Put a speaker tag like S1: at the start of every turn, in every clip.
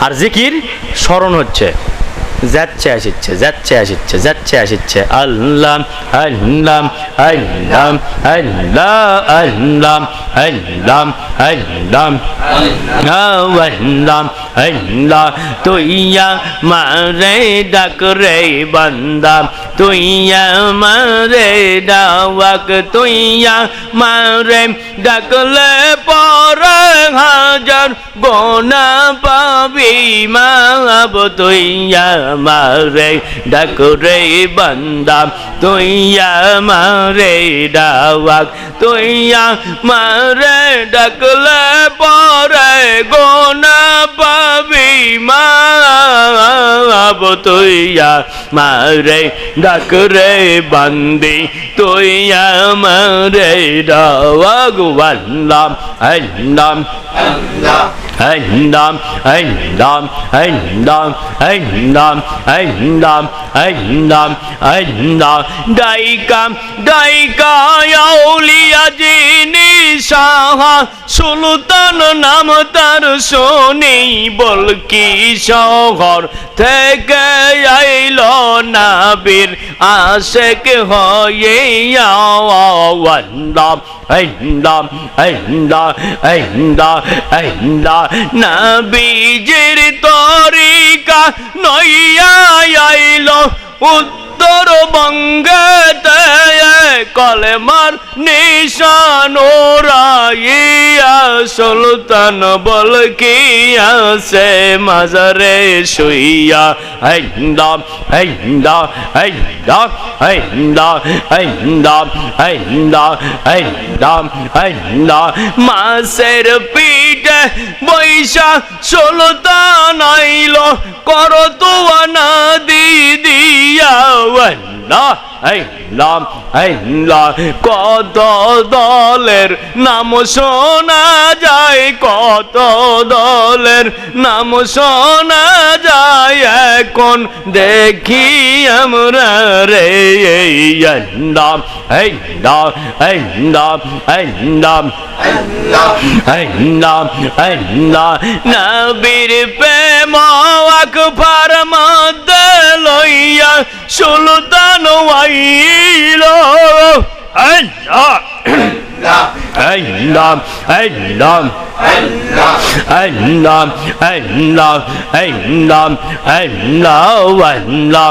S1: আর জিকির স্মরণ হচ্ছে। যাচ্ছে, আসিচ্ছে যাচ্ছে আসিচ্ছে যাচ্ছে, আসিচ্ছে। আল্লাম আল্লাম আল্লাম আল্লাহ আল্লাম আল্লাম আল্লাম আল্লাম আল্লাহ তুইয়া মারে ডাক রে বান্দা, তুইয়া মারে ডাক, তুইয়া মারে ডাকলে হাজার গোনা পাবি মাব তুইয়া মারে ডাক রে বান্দা। তুইয়া মারে ডাক তুইয়া মারে ডাকলে পরে গোনা পাবি মাব তুইয়া মারে ডাক রে বান্দি, তুইয়া মারে ডাক আল্লাহ আল্লাহ আল্লাহ ஐந்தாம் ஐந்தாம் ஐந்தாம் ஐந்தாம் ஐந்தாம் ஐந்தாம் ஐந்தாம் தைகம் தைகாயௌலியா জিনি সাহা সুলতান নাম তার শোনি বলকি শহর থেকে আইল নাবির আশেক হয়ে আওয়ান্দা আইন্দা আইন্দা আইন্দা আইন্দা না বীজের তরিকা নইয়া আইল উত্তরবঙ্গতে। কলেমার নিশান ওরাইয়া সুলতান, বল কি আছে মাজারে শুইয়া? আইন্দা আইন্দা আইন্দা আইন্দা আইন্দা আইন্দা আইন্দা আইন্দা মাসের পিঠে বৈশা সুলতান আইল কর তুয়ানা দিদিয়া লাম লা কত দলের নাম শোনা যায় কত দলের নাম শোনা যায় এখন দেখি আমরা রে লাম এই লাম এই লাম এই লাম নবীর প্রেম আকবর সুলতান ওয়াইল। আল্লাহ আল্লাহ আল্লাহ আল্লাহ আল্লাহ আল্লাহ আল্লাহ আল্লাহ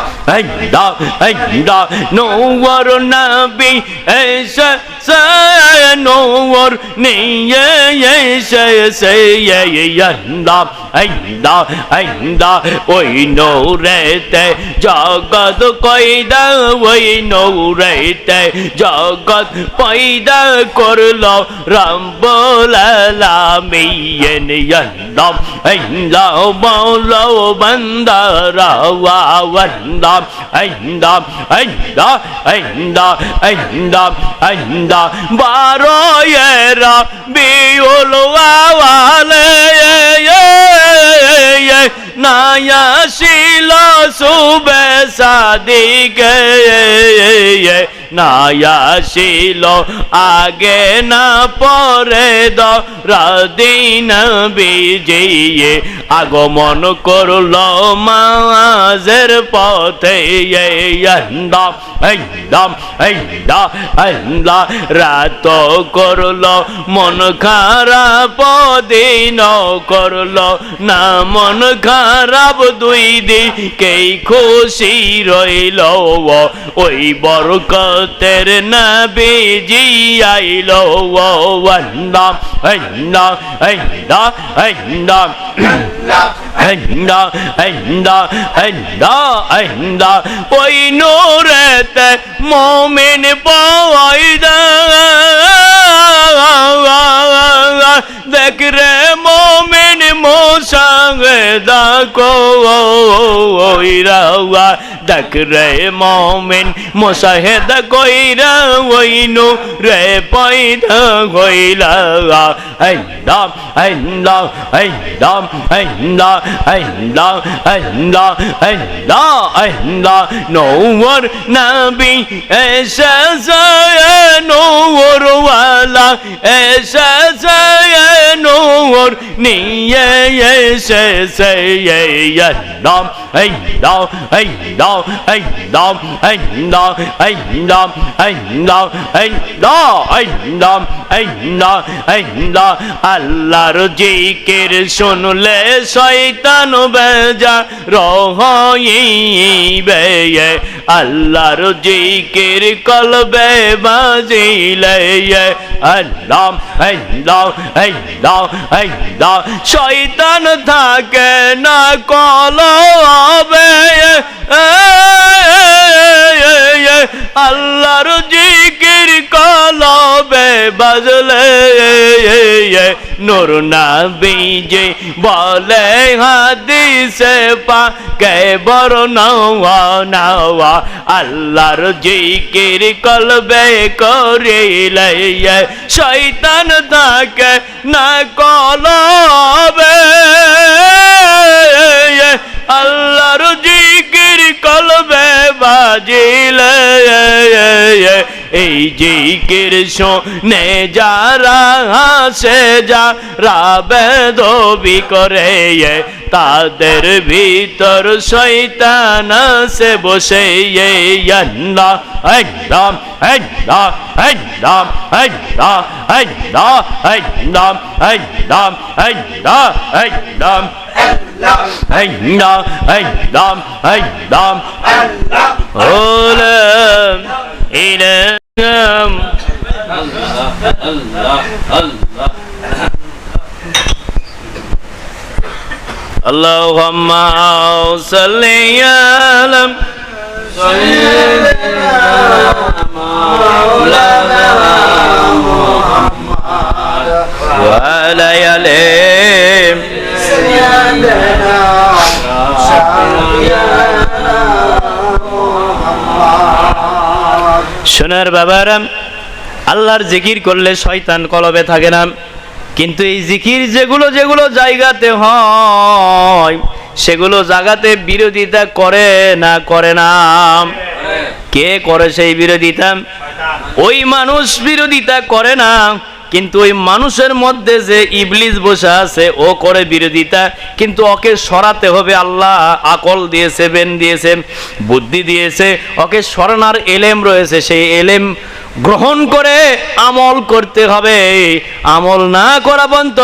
S1: da da Noor Nabi Eşe Se Noor Niye Eşe Se Ye Ye Da আইন্দা আইন্দা, ওই নৌরেতে জগৎ কইদা, ওই নৌরেতে জগৎ পয়দা করল রাম বোলালামিয়েন ইন্দম আইন্দা, মৌলো বন্দা, রাওয়া বন্দম আইন্দা আইন্দা আইন্দা আইন্দা আইন্দা বারো এরা বিউল আওয়ালে নায়াশিল সুবে সাদিক নায়া শিল আগে না পরে দিন বিজিয়ে আগমন করল মাঝের পথে। রাত করল, মন খারাপ দিন করল, না মন খারাপ দুই দিকেই খুশি রইল ওই বরকতের জগতের নবীজি আইলো ওয়ান্না আইন্না আইন্না আইন্না আইন্না আইন্না আইন্না আইন্না ওই নূরেতে মুমিন পাওয়াই দেখ রে মুমিন মোসাঙ্গে দা কো ওইরা দেখ রে মমিন মোশাহেদ কইরা ওইনু রে পয়দা হইলা আল্লাহ আল্লাহ আল্লাহ আল্লাহ আল্লাহ আল্লাহ আল্লাহ আল্লাহ নূর নবী এসেছে নূর ওয়ালা এসেছে নূর নিয়ে এসেছে আল্লাহ আল্লাহ আল্লাহ আল্লাহ আল্লাহ আল্লাহ আল্লাহ আল্লাহ আল্লাহ আল্লাহ আল্লাহ আল্লাহর জিকির শুনলে শয়তান বেজা রহইবে আল্লাহর জিকির কলবে বাজিলে আল্লাহ আল্লাহ আল্লাহ আল্লাহ শয়তান থাকে না কলবে আল্লাহর জিকির কলবে বাজলে, নুর নবীজি বলে হাদিসে পা কে বড় নওয়া আল্লাহর জিকির কলবে করিলে শৈতান থাকে না কলবে। আল্লাহর কলবে এই জিকির শোনে যারা হাসে যা রাবেদবি করে তাদের ভিতর শৈতান সে বসে আল্লাহ একদম একদম একদম একদম একদম একদম Eindam, eindam, eindam Olam ilaham Allah, Allah, Allah اللهم صل على سيدنا সোনার বাবারাম আল্লাহর জিকির করলে শয়তান কলবে থাকে না। কিন্তু এই জিকির যেগুলো যেগুলো জায়গাতে হয়, সেগুলো জায়গাতে বিরোধিতা করে না করে না। কে করে সেই বিরোধিতা? ওই মানুষ বিরোধিতা করে না। কিন্তু ওই মানুষের মধ্যে যে ইবলিস বসে আছে ও করে বিরোধিতা কিন্তু ওকে সরাতে হবে আল্লাহ আকল দিয়েছে বেন দিয়েছে বুদ্ধি দিয়েছে ওকে সরানোর এলেম রয়েছে সেই এলেম গ্রহণ করে আমল করতে হবে। আমল না করা পর্যন্ত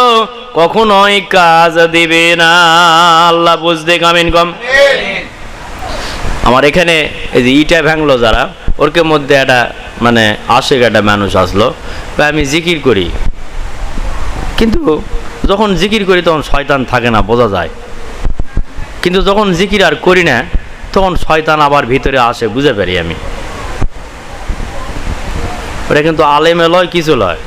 S1: কখনোই কাজ দিবে না। আল্লাহ বুঝতে কামিন কম। আমার এখানে এই যে ইটা ভাঙলো যারা ওরকে মধ্যে একটা মানে আশেক একটা মানুষ আসলো বা আমি জিকির করি। কিন্তু যখন জিকির করি তখন শয়তান থাকে না, বোঝা যায়। কিন্তু যখন জিকির আর করি না, তখন শয়তান আবার ভিতরে আসে, বুঝে পারি আমি। ওটা কিন্তু আলেমে লয়, কিছু লয়।